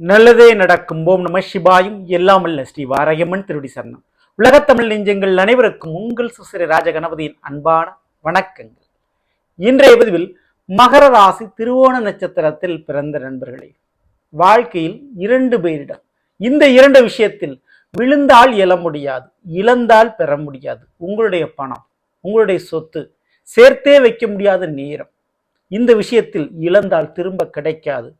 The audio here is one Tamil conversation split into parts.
நல்லதே நடக்கும் ஓம் நம சிவாயும் எல்லாம் அல்ல ஸ்ரீ வாரையம்மன் திருடி சரணம். உலகத்தமிழ் நெஞ்சங்கள் அனைவருக்கும் உங்கள் சுசிர ராஜகணபதியின் அன்பான வணக்கங்கள். இன்றைய பதிவில் மகர ராசி திருவோண நட்சத்திரத்தில் பிறந்த நண்பர்களே வாழ்க்கையில் இரண்டு பேரிடம். இந்த இரண்டு விஷயத்தில் விழுந்தால் எழ முடியாது இழந்தால் பெற முடியாது. உங்களுடைய பணம் உங்களுடைய சொத்து சேர்த்தே வைக்க முடியாத நேரம். இந்த விஷயத்தில் இழந்தால் திரும்ப கிடைக்காது.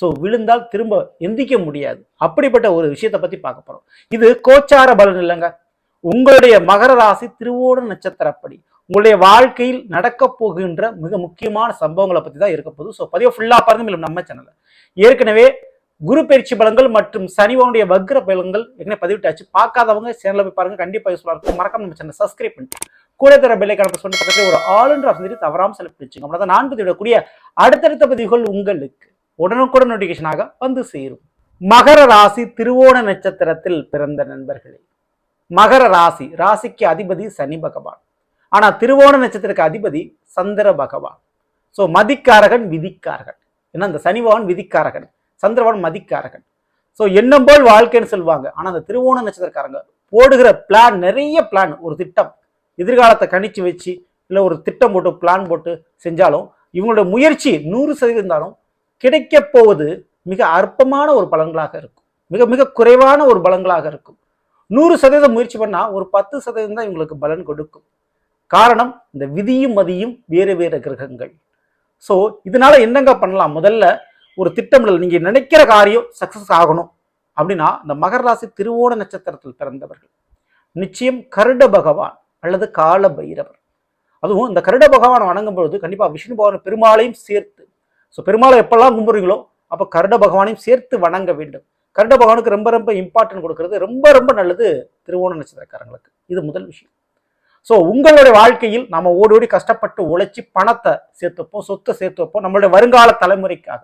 ஸோ விழுந்தால் திரும்ப எந்திக்க முடியாது. அப்படிப்பட்ட ஒரு விஷயத்தை பற்றி பார்க்க போகிறோம் இது கோச்சார பலன் இல்லைங்க. உங்களுடைய மகர ராசி திருவோண நட்சத்திரப்படி உங்களுடைய வாழ்க்கையில் நடக்க போகின்ற மிக முக்கியமான சம்பவங்களை பற்றி தான் இருக்க போகுது. ஸோ பதிவு ஃபுல்லாக பாருங்க. மேலும் நம்ம சேனலில் ஏற்கனவே குரு பயிற்சி பலன்கள் மற்றும் சனிவனுடைய வக்ர பலன்கள் ஏற்கனவே பதிவிட்டாச்சு. பார்க்காதவங்க சேனலில் போய் பாருங்க. கண்டிப்பாக யூஸ்ஃபுல்லாக இருக்கும். மறக்காம நம்ம சேனல் சப்ஸ்கிரைப் பண்ணிட்டு கூட தர பெல்லை கணக்கு சொன்ன பக்கத்தில் ஒரு ஆல் என்ற ஆப்ஷன் தவறாம செலக்ட் வச்சுங்க அப்படின்னா நான் பதிவிடக்கூடிய அடுத்தடுத்த பதிவுகள் உங்களுக்கு. உடனுக்குடன் நோட்டிஃபிகேஷனாக வந்து சேரும். மகர ராசி திருவோண நட்சத்திரத்தில் பிறந்த நண்பர்களே. மகர ராசி ராசிக்கு அதிபதி சனி பகவான். ஆனால் திருவோண நட்சத்திரக்கு அதிபதி சந்திர பகவான். ஸோ மதிக்காரகன் விதிக்காரகன். ஏன்னா அந்த சனி பகவான் விதிக்காரகன். சந்திரபகவான் மதிக்காரகன். ஸோ எண்ணம் போல் வாழ்க்கைன்னு சொல்லுவாங்க. ஆனால் அந்த திருவோண நட்சத்திரக்காரங்க போடுகிற பிளான் நிறைய பிளான் ஒரு திட்டம். எதிர்காலத்தை கணிச்சு வச்சு இல்லை ஒரு திட்டம் போட்டு பிளான் போட்டு செஞ்சாலும் இவங்களோட முயற்சி நூறு சதவீதம் இருந்தாலும் கிடைக்கப் போவது மிக அற்பமான ஒரு பலன்களாக இருக்கும். மிக மிக குறைவான ஒரு பலன்களாக இருக்கும். நூறு சதவீதம் முயற்சி பண்ணால் ஒரு பத்து சதவீதம் தான் இவங்களுக்கு பலன் கொடுக்கும். காரணம் இந்த விதியும் மதியும் வேறு வேறு கிரகங்கள். ஸோ இதனால என்னங்க பண்ணலாம்? முதல்ல ஒரு திட்டமிடல் நீங்கள் நினைக்கிற காரியம் சக்சஸ் ஆகணும். அப்படின்னா இந்த மகர ராசி திருவோண நட்சத்திரத்தில் பிறந்தவர்கள். நிச்சயம் கருட பகவான் அல்லது கால பைரவர். அதுவும் இந்த கருட பகவான் வணங்கும் பொழுது கண்டிப்பாக விஷ்ணு பகவான் பெருமாளையும் சேர்த்து ஸோ பெருமாளை எப்பெல்லாம் கும்புறீங்களோ அப்போ கருட பகவானையும் சேர்த்து வணங்க வேண்டும். கருட பகவானுக்கு ரொம்ப ரொம்ப இம்பார்ட்டன்ட் கொடுக்கறது ரொம்ப ரொம்ப நல்லது திருவோண நட்சத்திரக்காரங்களுக்கு. இது முதல் விஷயம். ஸோ உங்களுடைய வாழ்க்கையில் நம்ம ஓடி ஓடி கஷ்டப்பட்டு உழைச்சி பணத்தை சேர்த்து வைப்போம் சொத்தை சேர்த்து வைப்போம் நம்மளுடைய வருங்கால தலைமுறைக்காக.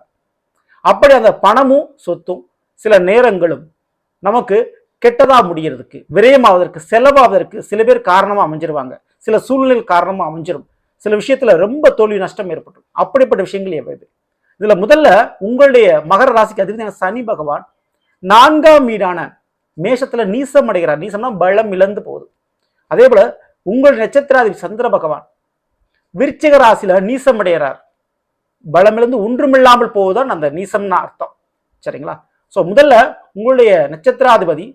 அப்படி அந்த பணமும் சொத்தும் சில நேரங்களும் நமக்கு கெட்டதாக முடியறதுக்கு விரயமாவதற்கு செலவாவதற்கு சில பேர் காரணமாக அமைஞ்சிருவாங்க. சில சூழ்நிலை காரணமாக அமைஞ்சிரும். சில விஷயத்தில் ரொம்ப தோல்வி நஷ்டம் ஏற்படும் அப்படிப்பட்ட விஷயங்கள் எவ்வளவு இதுல முதல்ல உங்களுடைய மகர ராசிக்கு அதிபதியான சனி பகவான் நான்காம் வீடான மேஷத்துல நீசம் அடைகிறார். நீசம்னா பலம் இழந்து போகுது. அதே போல உங்கள் நட்சத்திராதிபதி சந்திர பகவான் விருச்சிக ராசியில நீசம் அடைகிறார். பலமிழந்து ஒன்றுமில்லாமல் போவதுதான் அந்த நீசம்னா அர்த்தம். சரிங்களா? ஸோ முதல்ல உங்களுடைய நட்சத்திராதிபதி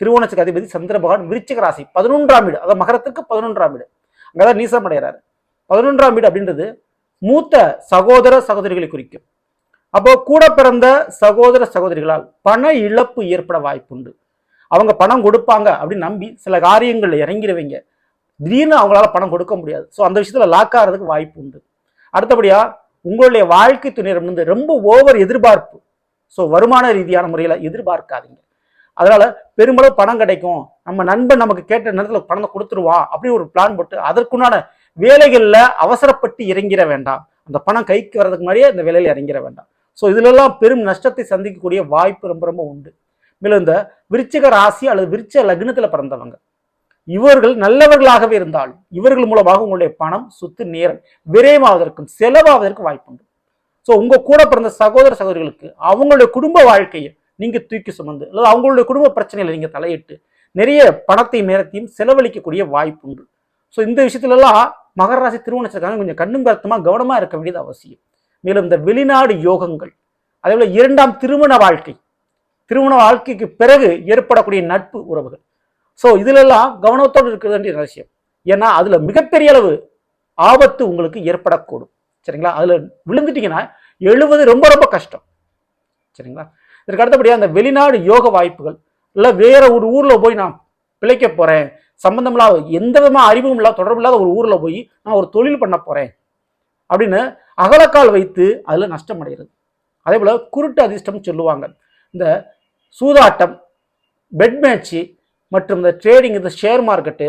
திருவோணத்துக்கு அதிபதி சந்திர பகவான் விருச்சிக ராசி பதினொன்றாம் வீடு. அதாவது மகரத்துக்கு பதினொன்றாம் வீடு. அங்கதான் நீசம் அடைகிறாரு. பதினொன்றாம் வீடு அப்படின்றது மூத்த சகோதர சகோதரிகளை குறிக்கும். அப்போ கூட பிறந்த சகோதர சகோதரிகளால் பண இழப்பு ஏற்பட வாய்ப்புண்டு. அவங்க பணம் கொடுப்பாங்க அப்படின்னு நம்பி சில காரியங்களில் இறங்கிடுவீங்க திடீர்னு அவங்களால பணம் கொடுக்க முடியாது. ஸோ அந்த விஷயத்தில் லாக் ஆகிறதுக்கு வாய்ப்பு உண்டு அடுத்தபடியா உங்களுடைய வாழ்க்கை துணையிடம் வந்து ரொம்ப ஓவர் எதிர்பார்ப்பு. ஸோ வருமான ரீதியான முறையில் எதிர்பார்க்காதீங்க. அதனால பெருமளவு பணம் கிடைக்கும். நம்ம நண்பன் நமக்கு கேட்ட நேரத்தில் பணத்தை கொடுத்துருவான் அப்படின்னு ஒரு பிளான் போட்டு அதற்குண்டான வேலைகளில் அவசரப்பட்டு இறங்கிட வேண்டாம். அந்த பணம் கைக்கு வர்றதுக்கு முன்னாடியே இந்த வேலையில் இறங்கிட வேண்டாம். ஸோ இதுலெல்லாம் பெரும் நஷ்டத்தை சந்திக்கக்கூடிய வாய்ப்பு ரொம்ப ரொம்ப உண்டு. மேலும் இந்த விருச்சிக ராசி அல்லது விருச்ச லக்னத்தில் பிறந்தவங்க இவர்கள் நல்லவர்களாகவே இருந்தால் இவர்கள் மூலமாக உங்களுடைய பணம் சொத்து நேரம் விரயமாவதற்கும் செலவாவதற்கும் வாய்ப்புண்டு ஸோ உங்கள் கூட பிறந்த சகோதர சகோதரிகளுக்கு அவங்களுடைய குடும்ப வாழ்க்கையை நீங்கள் தூக்கி சுமந்து அல்லது அவங்களுடைய குடும்ப பிரச்சனைகளை நீங்கள் தலையிட்டு நிறைய பணத்தையும் நேரத்தையும் செலவழிக்கக்கூடிய வாய்ப்பு உண்டு. ஸோ இந்த விஷயத்துலலாம் மகர ராசி திருமணத்திற்காக கொஞ்சம் கண்ணும் கருத்துமா கவனமாக இருக்க வேண்டியது அவசியம். மேலும் இந்த வெளிநாடு யோகங்கள் அதே போல இரண்டாம் திருமண வாழ்க்கை திருமண வாழ்க்கைக்கு பிறகு ஏற்படக்கூடிய நட்பு உறவுகள். ஸோ இதுலெல்லாம் கவனத்தோடு இருக்கிறது வேண்டிய அவசியம். ஏன்னா அதில் மிகப்பெரிய அளவு ஆபத்து உங்களுக்கு ஏற்படக்கூடும். சரிங்களா? அதில் விழுந்துட்டீங்கன்னா எழுவது ரொம்ப ரொம்ப கஷ்டம். சரிங்களா? இதற்கு அடுத்தபடியாக அந்த வெளிநாடு யோக வாய்ப்புகள் இல்லை வேற ஒரு ஊரில் போய் நான் பிழைக்க சம்பந்தம் சம்பந்தமில்லாத எந்த விதமான அறிவும் இல்லாத தொடர்பு இல்லாத ஒரு ஊரில் போய் நான் ஒரு தொழில் பண்ண போகிறேன் அப்படின்னு அகலக்கால் வைத்து அதில் நஷ்டம் அடைகிறது அதே போல் குருட்டு அதிர்ஷ்டம் சொல்லுவாங்க. இந்த சூதாட்டம் பெட் மேட்ச்சு மற்றும் இந்த ட்ரேடிங் இந்த ஷேர் மார்க்கெட்டு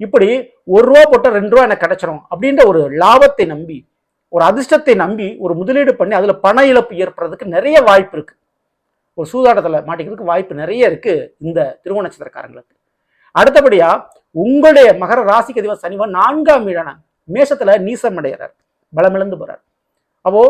இப்படி ஒரு ரூபா போட்டால் ரெண்டு ரூபா எனக்கு கிடைச்சிரும் அப்படின்ற ஒரு லாபத்தை நம்பி ஒரு அதிர்ஷ்டத்தை நம்பி ஒரு முதலீடு பண்ணி அதில் பண இழப்பு ஏற்படுறதுக்கு நிறைய வாய்ப்பு இருக்குது ஒரு சூதாட்டத்தில் மாட்டிக்கிறதுக்கு வாய்ப்பு நிறைய இருக்குது இந்த திருவோண நட்சத்திரக்காரங்களுக்கு. அடுத்தபடியா உங்களுடைய மகர ராசிக்கு அதிபர் சனிவன் நான்காம் வீடான மேஷத்துல நீசம் அடைகிறார் பலமிழந்து போறார். அப்போ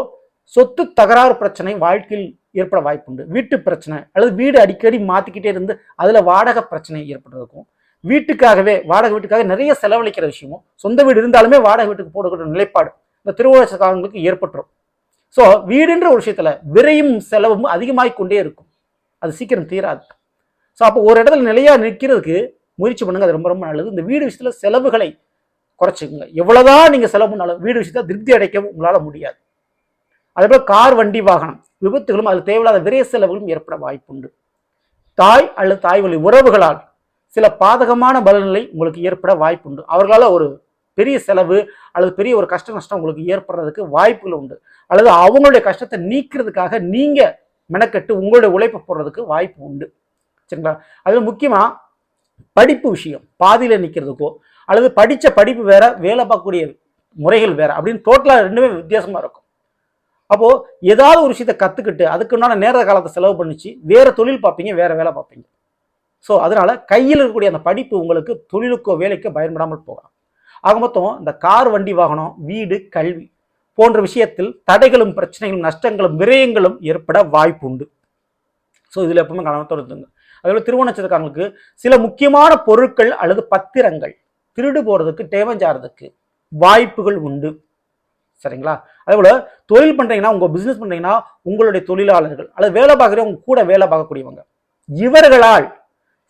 சொத்து தகராறு பிரச்சனை வாழ்க்கையில் ஏற்பட வாய்ப்புண்டு. வீட்டு பிரச்சனை அல்லது வீடு அடிக்கடி மாற்றிக்கிட்டே இருந்து அதில் வாடகை பிரச்சனை ஏற்பட்டிருக்கும். வீட்டுக்காகவே வாடகை வீட்டுக்காக நிறைய செலவழிக்கிற விஷயமும் சொந்த வீடு இருந்தாலுமே வாடகை வீட்டுக்கு போடுகிற நிலைப்பாடு இந்த திருவோணக்காரங்களுக்கு ஏற்பட்டுரும். ஸோ வீடுன்ற ஒரு விஷயத்துல விரையும் செலவும் அதிகமாகிக்கொண்டே இருக்கும். அது சீக்கிரம் தீராது. ஸோ அப்போ ஒரு இடத்துல நிலையா நிற்கிறதுக்கு முயற்சி பண்ணுங்க அது ரொம்ப ரொம்ப நல்லது. இந்த வீடு விஷயத்தில் செலவுகளை குறைச்சிக்கோங்க. எவ்வளோதான் நீங்கள் செலவு பண்ணாலும் வீடு விஷயத்தை திருப்தி அடைக்கவும் உங்களால் முடியாது. அதேபோல் கார் வண்டி வாகனம் விபத்துகளும் அதில் தேவையில்லாத விரைய செலவுகளும் ஏற்பட வாய்ப்புண்டு. தாய் அல்லது தாய் வழி உறவுகளால் சில பாதகமான பலநிலை உங்களுக்கு ஏற்பட வாய்ப்புண்டு. அவர்களால் ஒரு பெரிய செலவு அல்லது பெரிய ஒரு கஷ்ட நஷ்டம் உங்களுக்கு ஏற்படுறதுக்கு வாய்ப்புகள் உண்டு. அல்லது அவங்களுடைய கஷ்டத்தை நீக்கிறதுக்காக நீங்கள் மெனக்கட்டு உங்களுடைய உழைப்பை போடுறதுக்கு வாய்ப்பு உண்டு. சரிங்களா? அதில் முக்கியமாக படிப்பு விஷயம் பாதியில் நிற்கிறதுக்கோ அல்லது படித்த படிப்பு வேற வேலை பார்க்கக்கூடிய முறைகள் வேற அப்படின்னு டோட்டலாக ரெண்டுமே வித்தியாசமாக இருக்கும். அப்போது ஏதாவது ஒரு விஷயத்தை கற்றுக்கிட்டு அதுக்குண்டான நேர காலத்தை செலவு பண்ணிச்சு வேறு தொழில் பார்ப்பீங்க வேறு வேலை பார்ப்பீங்க. ஸோ அதனால் கையில் இருக்கக்கூடிய அந்த படிப்பு உங்களுக்கு தொழிலுக்கோ வேலைக்கோ பயன்படாமல் போகலாம். ஆக மொத்தம் இந்த கார் வண்டி வாகனம் வீடு கல்வி போன்ற விஷயத்தில் தடைகளும் பிரச்சனைகளும் நஷ்டங்களும் விரயங்களும் ஏற்பட வாய்ப்பு உண்டு ஸோ இதில் எப்பவுமே கவனத்தோடு இருந்துங்க. அதேபோல் திருவண்ணச்சத்துக்காரங்களுக்கு சில முக்கியமான பொருட்கள் அல்லது பத்திரங்கள். திருடு போகிறதுக்கு டேமேஜ் வாய்ப்புகள் உண்டு. சரிங்களா? அதே போல் தொழில் பண்ணுறீங்கன்னா உங்கள் பிஸ்னஸ் பண்ணுறீங்கன்னா உங்களுடைய தொழிலாளர்கள் அல்லது வேலை பார்க்குறவங்க கூட வேலை பார்க்கக்கூடியவங்க இவர்களால்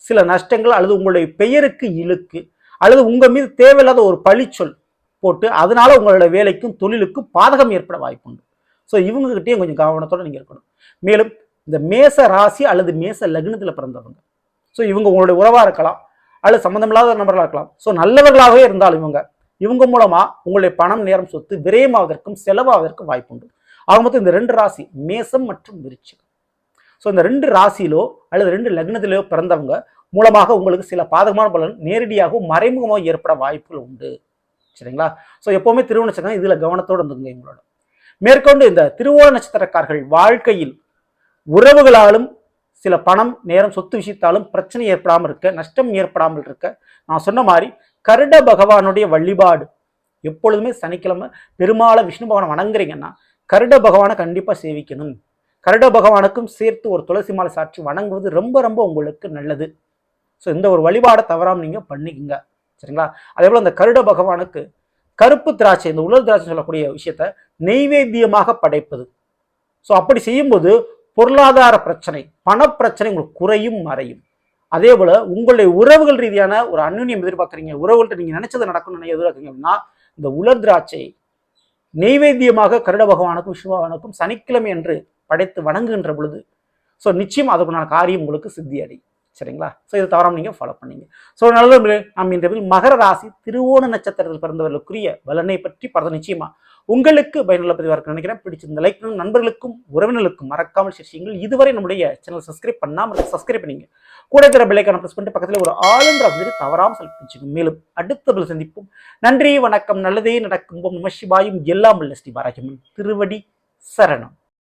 சில நஷ்டங்கள் அல்லது உங்களுடைய பெயருக்கு இழுக்கு அல்லது உங்கள் மீது தேவையில்லாத ஒரு பழிச்சொல் போட்டு அதனால் உங்களோட வேலைக்கும் தொழிலுக்கும் பாதகம் ஏற்பட வாய்ப்புண்டு. ஸோ இவங்ககிட்டயும் கொஞ்சம் கவனத்தோட நீங்கள் இருக்கணும். மேலும் இந்த மேச ராசி அல்லது மேச லக்னத்தில் பிறந்தவங்க. ஸோ இவங்க உங்களுடைய உறவாக இருக்கலாம் அல்லது சம்மந்தமில்லாத நபர்களாக இருக்கலாம். ஸோ நல்லவர்களாகவே இருந்தாலும் இவங்க இவங்க மூலமாக உங்களுடைய பணம் நேரம் சொத்து விரயமாவதற்கும் செலவாவதற்கும் வாய்ப்புண்டு. ஆக மொத்தம் இந்த ரெண்டு ராசி மேசம் மற்றும் விருச்சிகம். ஸோ இந்த ரெண்டு ராசியிலோ அல்லது ரெண்டு லக்னத்திலோ பிறந்தவங்க மூலமாக உங்களுக்கு சில பாதகமான பலன் நேரடியாகவும் மறைமுகமாக ஏற்பட வாய்ப்புகள் உண்டு. சரிங்களா? ஸோ எப்போவுமே திருவோண நட்சத்திரம் இதில் கவனத்தோடு இருந்துங்க எங்களோட மேற்கொண்டு இந்த திருவோண நட்சத்திரக்காரர்கள் வாழ்க்கையில் உறவுகளாலும் சில பணம் நேரம் சொத்து விஷயத்தாலும் பிரச்சனை ஏற்படாமல் இருக்க நஷ்டம் ஏற்படாமல் இருக்க நான் சொன்ன மாதிரி கருட பகவானுடைய வழிபாடு. எப்பொழுதுமே சனிக்கிழமை பெருமாளை விஷ்ணு பகவானை வணங்குறீங்கன்னா கருட பகவானை கண்டிப்பாக சேவிக்கணும். கருட பகவானுக்கும் சேர்த்து ஒரு துளசி மாலை சாட்சி வணங்குவது ரொம்ப ரொம்ப உங்களுக்கு நல்லது. ஸோ இந்த ஒரு வழிபாடை தவறாமல் நீங்கள் பண்ணிக்கங்க. சரிங்களா? அதே போல் அந்த கருட பகவானுக்கு கருப்பு திராட்சை இந்த உலர் திராட்சை சொல்லக்கூடிய விஷயத்த நெய்வேத்தியமாக படைப்பது. ஸோ அப்படி செய்யும்போது பொருளாதார பிரச்சனை பணப்பிரச்சனை உங்களுக்கு குறையும் மறையும். அதே போல் உங்களுடைய உறவுகள் ரீதியான ஒரு அந்யுன்யம் எதிர்பார்க்குறீங்க உறவுகள்கிட்ட நீங்கள் நினைச்சது நடக்கணும்னு எதிர்பார்க்குறீங்க அப்படின்னா இந்த உலர் திராட்சை நெய்வேத்தியமாக கருட பகவானுக்கும் விஷ்ணு சனிக்கிழமை என்று படைத்து வணங்குகின்ற பொழுது ஸோ நிச்சயம் அதுக்குண்டான காரியம் உங்களுக்கு சித்தி அடையும் சரிங்களா? ஸோ இதை தவறாம நீங்கள் ஃபாலோ பண்ணீங்க. ஸோ நல்ல நாம் இந்த மகர ராசி திருவோண நட்சத்திரத்தில் பிறந்தவர்களுக்குரிய பலனை பற்றி பரத நிச்சயமாக உங்களுக்கு பயனுள்ள பதிவாக இருக்குன்னு நினைக்கிறேன். பிடிச்சிருந்த லைக் நண்பர்களுக்கும் உறவினர்களுக்கும் மறக்காமல் செய்யுங்கள். இதுவரை நம்முடைய சேனல் சப்ஸ்கிரைப் பண்ணாமல் சப்ஸ்கிரைப் பண்ணீங்க. கூட இருக்கிற பிள்ளைக்கான ப்ரெஸ் பண்ணிட்டு பக்கத்தில் ஒரு ஆளுன்ற அப்படி தவறாமல் செலக்ட் மேலும் அடுத்த சந்திப்போம். நன்றி வணக்கம் நல்லதே நடக்கும். ஓம் நம சிவாயும். எல்லாம் உள்ள ஸ்ரீ பாராஜமன் திருவடி சரணம்.